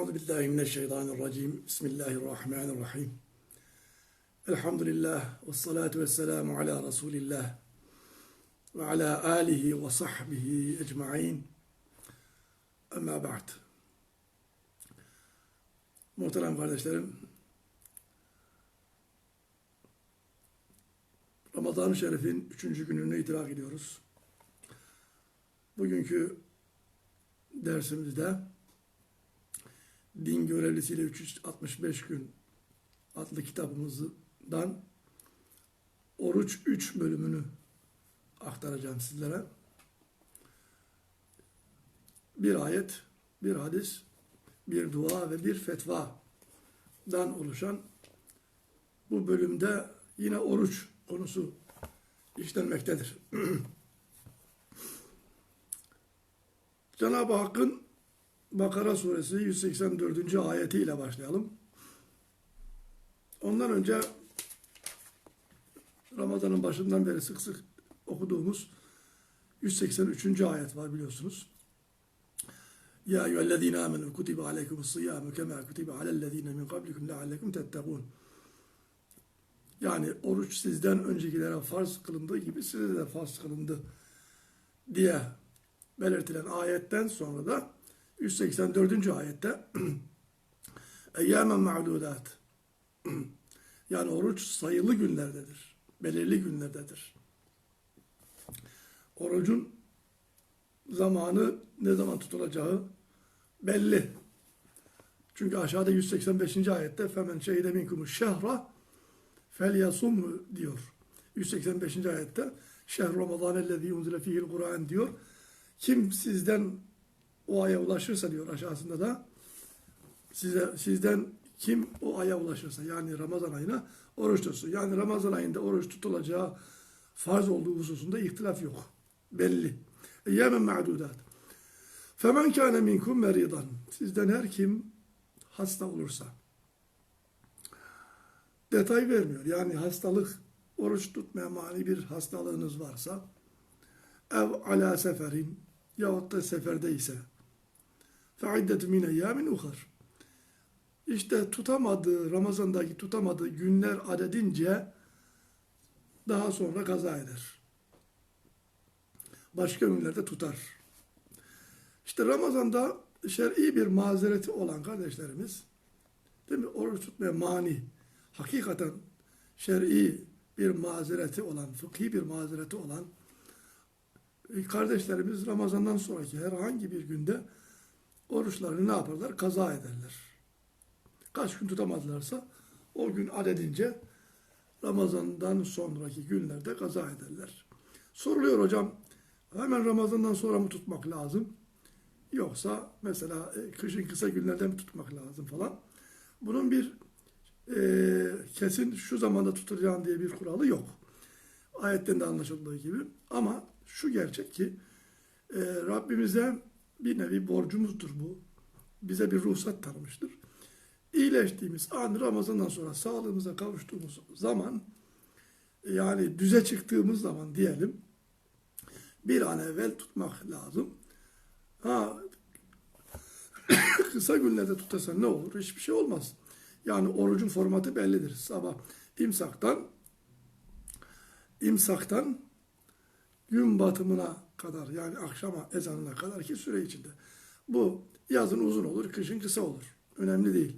Euzu billahi mineşşeytanirracim. Bismillahirrahmanirrahim. Elhamdülillah ve salatu ve selamu ala Resulillah ve ala alihi ve sahbihi ecmaîn. Ama ba'd. Muhterem kardeşlerim, Ramazan-ı Şerif'in üçüncü gününü idrak ediyoruz. Bugünkü dersimizde Din Görevlisiyle 365 gün adlı kitabımızdan Oruç 3 bölümünü aktaracağım sizlere. Bir ayet, bir hadis, bir dua ve bir fetvadan oluşan bu bölümde yine oruç konusu işlenmektedir. Cenab-ı Hakk'ın Bakara suresi 184. ayetiyle başlayalım. Ondan önce Ramazan'ın başından beri sık sık okuduğumuz 183. ayet var biliyorsunuz. Ya eyyühellezine amenu kutibe aleykumus siyamu kema kutibe alellezine min kablikum leallekum tettegûn. Yani oruç sizden öncekilere farz kılındığı gibi size de farz kılındı diye belirtilen ayetten sonra da 184. ayette Eyyamen ma'dudat yani oruç sayılı günlerdedir. Belirli günlerdedir. Orucun zamanı ne zaman tutulacağı belli. Çünkü aşağıda 185. ayette femen şehide minkumu şehra felyasum diyor. 185. ayette şehr ramazan ellezî unzile fihil Kur'an diyor. Kim sizden o aya ulaşırsa diyor aşağısında da size sizden kim o aya ulaşırsa yani Ramazan ayına oruç tutsun. Yani Ramazan ayında oruç tutulacağı farz olduğu hususunda ihtilaf yok. Belli. Eyyemen ma'dudat. Femen kâne minkum meridan. Sizden her kim hasta olursa. Detay vermiyor. Yani hastalık, oruç tutmaya mani bir hastalığınız varsa ev ala seferin yahut da seferde Fe iddetü min eyyamin uhar. İşte tutamadığı, Ramazan'daki tutamadığı günler adedince daha sonra kaza eder. Başka günlerde tutar. İşte Ramazan'da şer'i bir mazereti olan kardeşlerimiz, değil mi? Oruç tutmaya mani, hakikaten şer'i bir mazereti olan, fıkhi bir mazereti olan e, kardeşlerimiz Ramazan'dan sonraki herhangi bir günde oruçlarını ne yaparlar? Kaza ederler. Kaç gün tutamadılarsa o gün adedince Ramazan'dan sonraki günlerde kaza ederler. Soruluyor hocam hemen Ramazan'dan sonra mı tutmak lazım? Yoksa mesela e, kışın kısa günlerde mi tutmak lazım falan. Bunun bir e, kesin şu zamanda tutacağım diye bir kuralı yok. Ayetten de anlaşıldığı gibi. Ama şu gerçek ki e, Rabbimize bir nevi borcumuzdur bu. Bize bir ruhsat tanımıştır. İyileştiğimiz an Ramazan'dan sonra sağlığımıza kavuştuğumuz zaman yani düze çıktığımız zaman diyelim bir an evvel tutmak lazım. Ha kısa günlerde tutarsan ne olur? Hiçbir şey olmaz. Yani orucun formatı bellidir. Sabah imsaktan imsaktan gün batımına kadar yani akşama ezanına kadar ki süre içinde. Bu yazın uzun olur, kışın kısa olur. Önemli değil.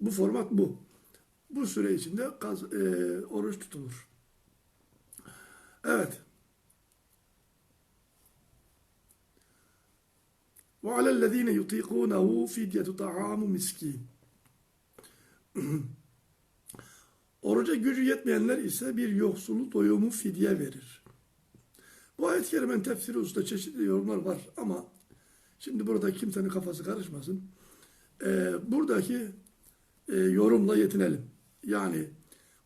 Bu format bu. Bu süre içinde kaz, e, oruç tutulur. Evet. Ve alellezine yutikunehu fidyetu ta'amu miskin. Oruca gücü yetmeyenler ise bir yoksulu doyumu fidye verir. Bu ayet-i kerimenin tefsiri usta çeşitli yorumlar var ama şimdi burada kimsenin kafası karışmasın. Ee, buradaki e, yorumla yetinelim. Yani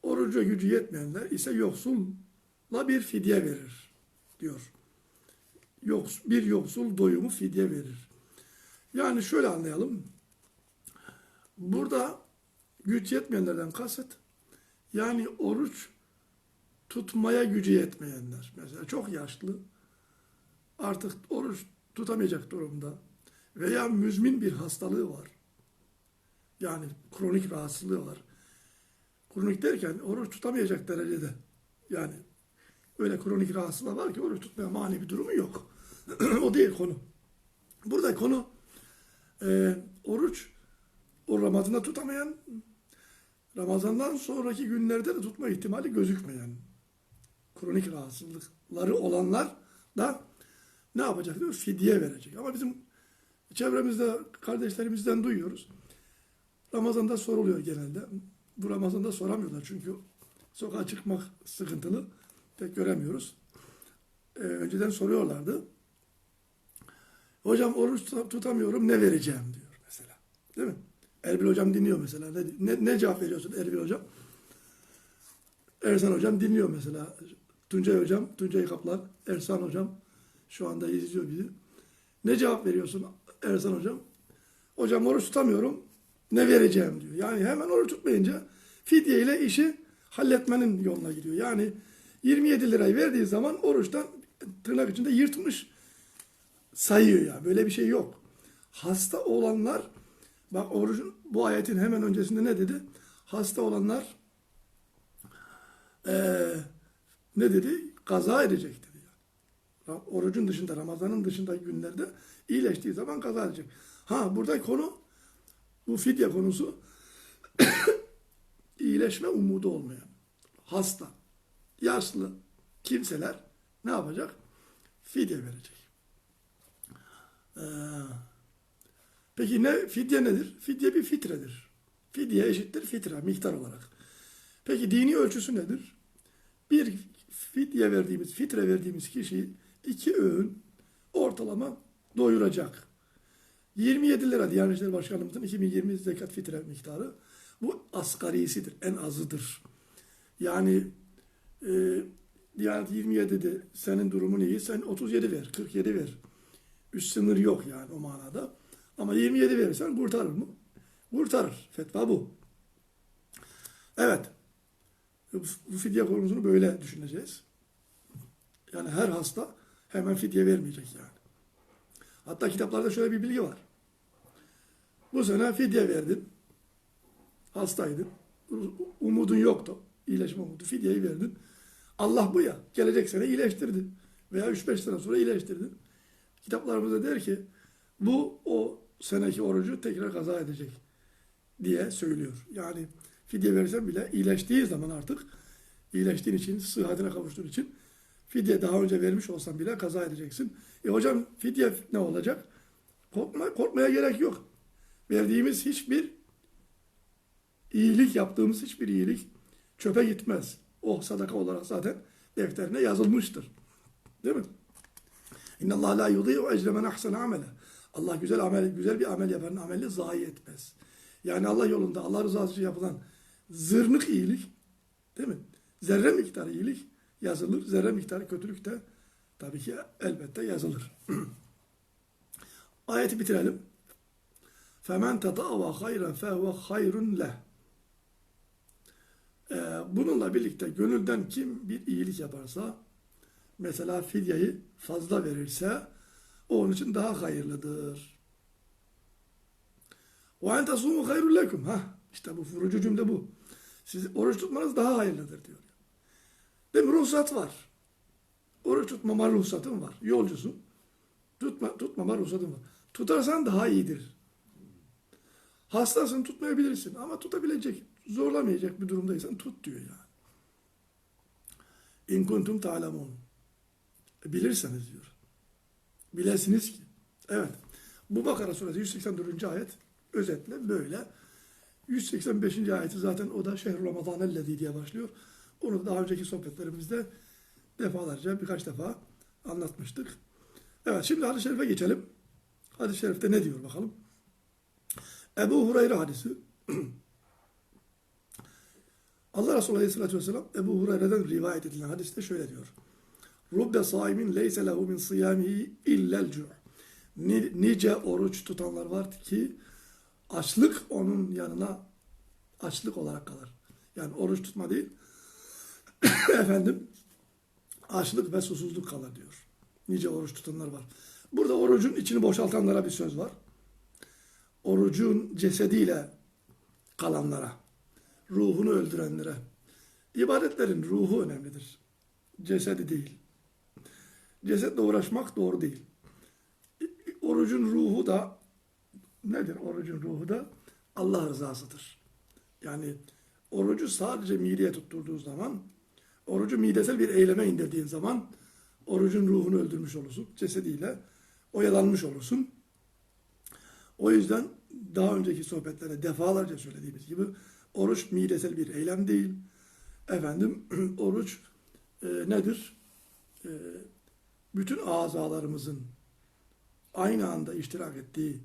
oruca gücü yetmeyenler ise yoksulla bir fidye verir diyor. Yoks, bir yoksul doyumu fidye verir. Yani şöyle anlayalım. Burada güç yetmeyenlerden kasıt yani oruç tutmaya gücü yetmeyenler. Mesela çok yaşlı, artık oruç tutamayacak durumda veya müzmin bir hastalığı var. Yani kronik rahatsızlığı var. Kronik derken oruç tutamayacak derecede. Yani öyle kronik rahatsızlığı var ki oruç tutmaya mani bir durumu yok. o değil konu. Burada konu e, oruç o Ramazan'da tutamayan Ramazan'dan sonraki günlerde de tutma ihtimali gözükmeyen kronik rahatsızlıkları olanlar da ne yapacak diyor? Fidye verecek. Ama bizim çevremizde kardeşlerimizden duyuyoruz. Ramazan'da soruluyor genelde. Bu Ramazan'da soramıyorlar çünkü sokağa çıkmak sıkıntılı. Pek göremiyoruz. Ee, önceden soruyorlardı. Hocam oruç tuta- tutamıyorum ne vereceğim diyor mesela. Değil mi? Erbil hocam dinliyor mesela. Ne, ne, ne cevap veriyorsun Erbil hocam? Ersan hocam dinliyor mesela. Tuncay hocam, Tuncay Kaplan, Ersan hocam şu anda izliyor bizi. Ne cevap veriyorsun Ersan hocam? Hocam oruç tutamıyorum. Ne vereceğim diyor. Yani hemen oruç tutmayınca fidye ile işi halletmenin yoluna gidiyor. Yani 27 lirayı verdiği zaman oruçtan tırnak içinde yırtmış sayıyor ya. Böyle bir şey yok. Hasta olanlar bak orucun bu ayetin hemen öncesinde ne dedi? Hasta olanlar eee, ne dedi? Kaza edecek dedi. Yani. Orucun dışında, Ramazan'ın dışındaki günlerde iyileştiği zaman kaza edecek. Ha burada konu bu fidye konusu iyileşme umudu olmayan, hasta, yaşlı kimseler ne yapacak? Fidye verecek. Ee, peki ne fidye nedir? Fidye bir fitredir. Fidye eşittir fitre miktar olarak. Peki dini ölçüsü nedir? Bir fidye verdiğimiz, fitre verdiğimiz kişi iki öğün ortalama doyuracak. 27 lira Diyanet İşleri Başkanımızın 2020 zekat fitre miktarı. Bu asgarisidir, en azıdır. Yani e, Diyanet 27'de senin durumun iyi, sen 37 ver, 47 ver. Üst sınır yok yani o manada. Ama 27 verirsen kurtarır mı? Kurtarır. Fetva bu. Evet. Bu fidye konusunu böyle düşüneceğiz. Yani her hasta hemen fidye vermeyecek yani. Hatta kitaplarda şöyle bir bilgi var. Bu sene fidye verdin. Hastaydın. Umudun yoktu. İyileşme umudu. Fidyeyi verdin. Allah bu ya. Gelecek sene iyileştirdi. Veya 3-5 sene sonra iyileştirdi. Kitaplarımızda der ki bu o seneki orucu tekrar kaza edecek diye söylüyor. Yani fidye versen bile iyileştiği zaman artık iyileştiğin için, sıhhatine kavuştuğun için fidye daha önce vermiş olsan bile kaza edeceksin. E hocam fidye ne olacak? Korkma, korkmaya gerek yok. Verdiğimiz hiçbir iyilik, yaptığımız hiçbir iyilik çöpe gitmez. O sadaka olarak zaten defterine yazılmıştır. Değil mi? İnna Allah la yudî'u ecre men ahsene amele. Allah güzel amel, güzel bir amel yapanın amelini zayi etmez. Yani Allah yolunda, Allah rızası için yapılan zırnık iyilik, değil mi? Zerre miktarı iyilik yazılır, zerre miktarı kötülük de tabii ki elbette yazılır. Ayeti bitirelim. فَمَنْ تَطَعَوَ خَيْرًا فَهُوَ خَيْرٌ لَهُ Ee, Bununla birlikte gönülden kim bir iyilik yaparsa, mesela fidyeyi fazla verirse, o onun için daha hayırlıdır. وَاَنْ تَصُومُ خَيْرٌ لَكُمْ ha, işte bu vurucu cümle bu. Siz oruç tutmanız daha hayırlıdır diyor. Değil mi? Ruhsat var. Oruç tutmama ruhsatın var. Yolcusun. Tutma, tutmama ruhsatın var. Tutarsan daha iyidir. Hastasın tutmayabilirsin ama tutabilecek, zorlamayacak bir durumdaysan tut diyor yani. İn kuntum ta'lemun. E, Bilirseniz diyor. Bilesiniz ki. Evet. Bu Bakara suresi 184. ayet özetle böyle. 185. ayeti zaten o da şehr Ramazan ellezî diye başlıyor. Onu da daha önceki sohbetlerimizde defalarca birkaç defa anlatmıştık. Evet şimdi hadis-i şerife geçelim. Hadis-i şerifte ne diyor bakalım. Ebu Hureyre hadisi. Allah Resulü Aleyhisselatü Vesselam Ebu Hureyre'den rivayet edilen hadiste şöyle diyor. Rubbe saimin leyse lehu min siyamihi illel cu' Ni- Nice oruç tutanlar var ki açlık onun yanına açlık olarak kalır. Yani oruç tutma değil. Efendim açlık ve susuzluk kalır diyor. Nice oruç tutanlar var. Burada orucun içini boşaltanlara bir söz var. Orucun cesediyle kalanlara, ruhunu öldürenlere. İbadetlerin ruhu önemlidir. Cesedi değil. Cesetle uğraşmak doğru değil. Orucun ruhu da nedir? Orucun ruhu da Allah rızasıdır. Yani orucu sadece mideye tutturduğu zaman, orucu midesel bir eyleme indirdiğin zaman orucun ruhunu öldürmüş olursun. Cesediyle oyalanmış olursun. O yüzden daha önceki sohbetlerde defalarca söylediğimiz gibi oruç midesel bir eylem değil. Efendim oruç e, nedir? E, bütün azalarımızın aynı anda iştirak ettiği,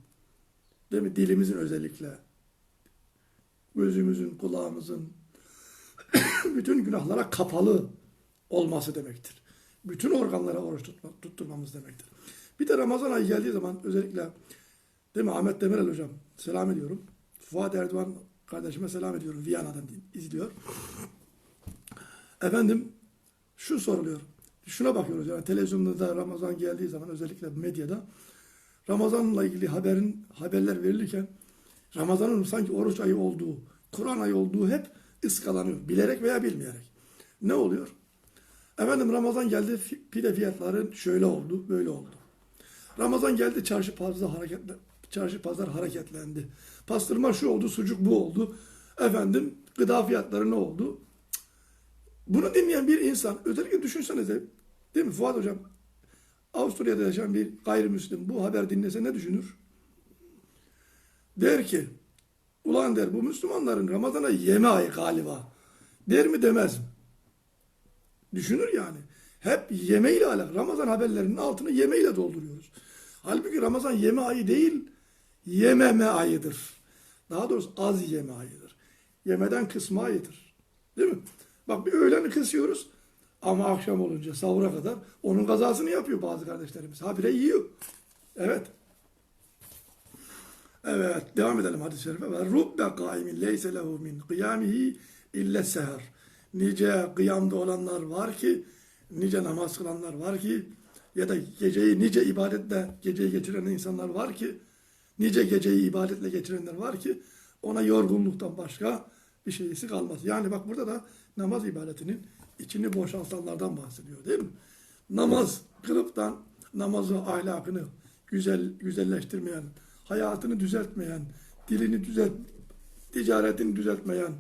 değil mi? Dilimizin özellikle, gözümüzün, kulağımızın bütün günahlara kapalı olması demektir. Bütün organlara oruç tutma, tutturmamız demektir. Bir de Ramazan ayı geldiği zaman özellikle değil mi Ahmet Demirel hocam selam ediyorum. Fuat Erdoğan kardeşime selam ediyorum. Viyana'dan izliyor. Efendim şu soruluyor. Şuna bakıyoruz yani televizyonda da Ramazan geldiği zaman özellikle medyada Ramazan'la ilgili haberin haberler verilirken Ramazan'ın sanki oruç ayı olduğu, Kur'an ayı olduğu hep ıskalanıyor. Bilerek veya bilmeyerek. Ne oluyor? Efendim Ramazan geldi pide fiyatları şöyle oldu, böyle oldu. Ramazan geldi çarşı pazar hareketle çarşı pazar hareketlendi. Pastırma şu oldu, sucuk bu oldu. Efendim gıda fiyatları ne oldu? Bunu dinleyen bir insan özellikle düşünsenize değil mi Fuat hocam? Avusturya'da yaşayan bir gayrimüslim bu haber dinlese ne düşünür? Der ki ulan der bu Müslümanların Ramazan'a yeme ayı galiba. Der mi demez mi? Düşünür yani. Hep yemeğiyle alakalı. Ramazan haberlerinin altını yemeğiyle dolduruyoruz. Halbuki Ramazan yeme ayı değil, yememe ayıdır. Daha doğrusu az yeme ayıdır. Yemeden kısma ayıdır. Değil mi? Bak bir öğleni kısıyoruz ama akşam olunca sahura kadar onun kazasını yapıyor bazı kardeşlerimiz. Habire yiyor. Evet. Evet, devam edelim hadis-i şerife. Ve rubbe kaimin leyse lehu min kıyamihi ille seher. Nice kıyamda olanlar var ki, nice namaz kılanlar var ki, ya da geceyi nice ibadetle geceyi geçiren insanlar var ki, nice geceyi ibadetle geçirenler var ki, ona yorgunluktan başka bir şeysi kalmaz. Yani bak burada da namaz ibadetinin içini boşaltanlardan bahsediyor değil mi? Namaz kılıp da namazı, ahlakını güzel güzelleştirmeyen, hayatını düzeltmeyen, dilini düzelt, ticaretini düzeltmeyen,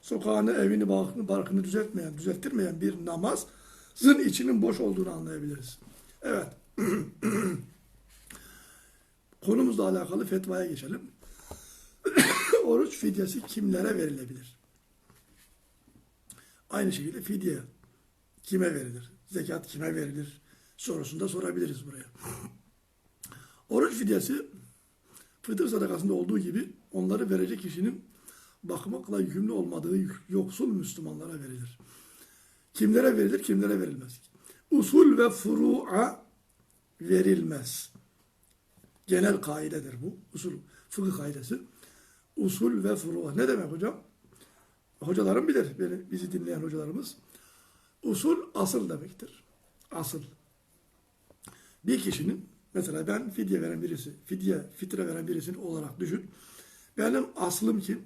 sokağını, evini, barkını, barkını düzeltmeyen, düzelttirmeyen bir namazın içinin boş olduğunu anlayabiliriz. Evet. Konumuzla alakalı fetvaya geçelim. Oruç fidyesi kimlere verilebilir? Aynı şekilde fidye kime verilir? Zekat kime verilir? Sorusunu da sorabiliriz buraya. Oruç fidyesi fıtır sadakasında olduğu gibi onları verecek kişinin bakmakla yükümlü olmadığı yoksul Müslümanlara verilir. Kimlere verilir, kimlere verilmez? Usul ve furu'a verilmez. Genel kaidedir bu. Usul, fıkıh kaidesi. Usul ve furu'a. Ne demek hocam? Hocalarım bilir, beni, bizi dinleyen hocalarımız. Usul asıl demektir. Asıl. Bir kişinin, mesela ben fidye veren birisi, fidye, fitre veren birisini olarak düşün. Benim aslım kim?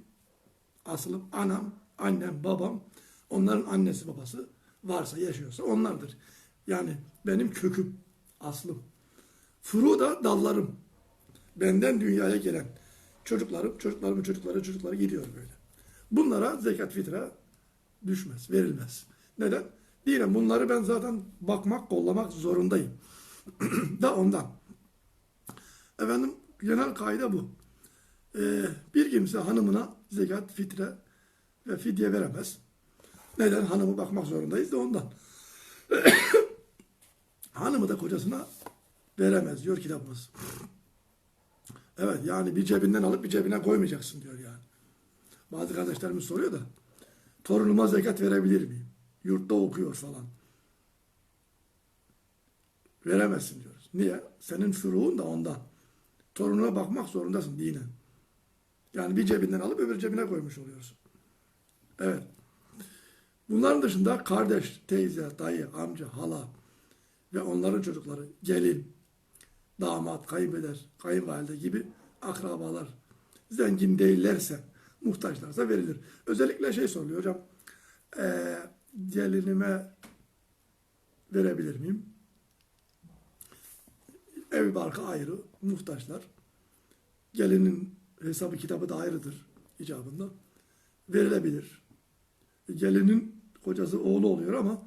Aslım anam, annem, babam, onların annesi babası varsa, yaşıyorsa onlardır. Yani benim köküm, aslım. Furu da dallarım. Benden dünyaya gelen çocuklarım, çocuklarımın çocukları, çocukları gidiyor böyle. Bunlara zekat fitre düşmez, verilmez. Neden? Diyelim bunları ben zaten bakmak, kollamak zorundayım. da ondan. Efendim genel kaide bu. Ee, bir kimse hanımına zekat, fitre ve fidye veremez. Neden? Hanımı bakmak zorundayız da ondan. Hanımı da kocasına veremez diyor kitabımız. Evet yani bir cebinden alıp bir cebine koymayacaksın diyor yani. Bazı kardeşlerimiz soruyor da torunuma zekat verebilir miyim? Yurtta okuyor falan. Veremezsin diyoruz. Niye? Senin furuğun da ondan. Torununa bakmak zorundasın dinen. Yani bir cebinden alıp öbür cebine koymuş oluyorsun. Evet. Bunların dışında kardeş, teyze, dayı, amca, hala ve onların çocukları, gelin, damat, kayınpeder, kayınvalide gibi akrabalar zengin değillerse, muhtaçlarsa verilir. Özellikle şey soruluyor hocam. eee, gelinime verebilir miyim? Ev barkı ayrı, muhtaçlar. Gelinin hesabı kitabı da ayrıdır icabında. Verilebilir. Gelinin kocası oğlu oluyor ama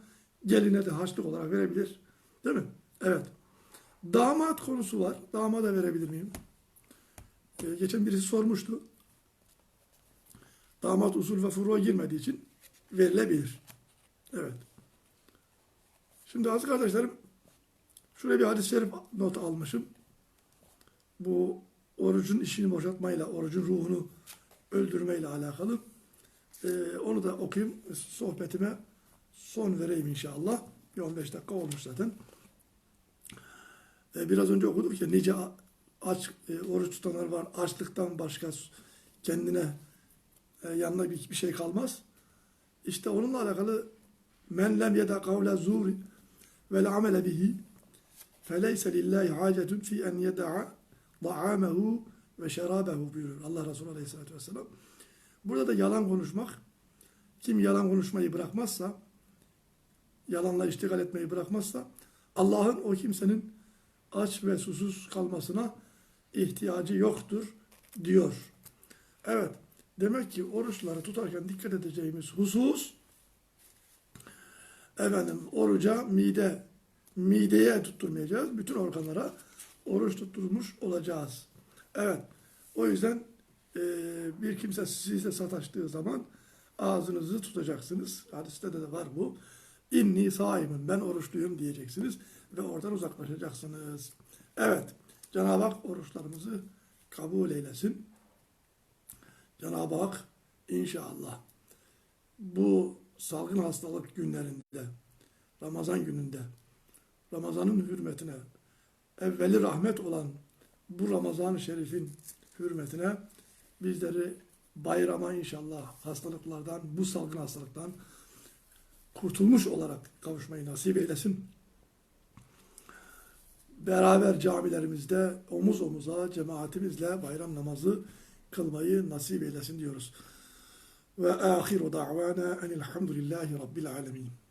geline de harçlık olarak verebilir. Değil mi? Evet. Damat konusu var. Damada verebilir miyim? Ee, geçen birisi sormuştu. Damat usul ve furuğa girmediği için verilebilir. Evet. Şimdi aziz kardeşlerim şuraya bir hadis-i şerif not almışım. Bu orucun işini boşaltmayla, orucun ruhunu öldürmeyle alakalı. Ee, onu da okuyayım. Sohbetime son vereyim inşallah. Bir 15 dakika olmuş zaten. Ee, biraz önce okuduk ya nice aç e, oruç tutanlar var. Açlıktan başka kendine e, yanına bir, bir şey kalmaz. İşte onunla alakalı men lem yeda kavle zuri vel amele bihi feleyse lillahi hacetun fi en yeda'a da'amehu ve şerabehu buyuruyor Allah Resulü Aleyhisselatü Vesselam. Burada da yalan konuşmak, kim yalan konuşmayı bırakmazsa, yalanla iştigal etmeyi bırakmazsa, Allah'ın o kimsenin aç ve susuz kalmasına ihtiyacı yoktur diyor. Evet, demek ki oruçları tutarken dikkat edeceğimiz husus, efendim oruca mide, mideye tutturmayacağız, bütün organlara oruç tutturmuş olacağız. Evet, o yüzden e, bir kimse size sataştığı zaman ağzınızı tutacaksınız. Hadiste de var bu. İnni saimim, ben oruçluyum diyeceksiniz ve oradan uzaklaşacaksınız. Evet, Cenab-ı Hak oruçlarımızı kabul eylesin. Cenab-ı Hak inşallah bu salgın hastalık günlerinde, Ramazan gününde, Ramazan'ın hürmetine, evveli rahmet olan bu Ramazan-ı Şerif'in hürmetine bizleri bayrama inşallah hastalıklardan, bu salgın hastalıktan kurtulmuş olarak kavuşmayı nasip eylesin. Beraber camilerimizde omuz omuza cemaatimizle bayram namazı kılmayı nasip eylesin diyoruz. Ve ahiru da'vana enilhamdülillahi rabbil alemin.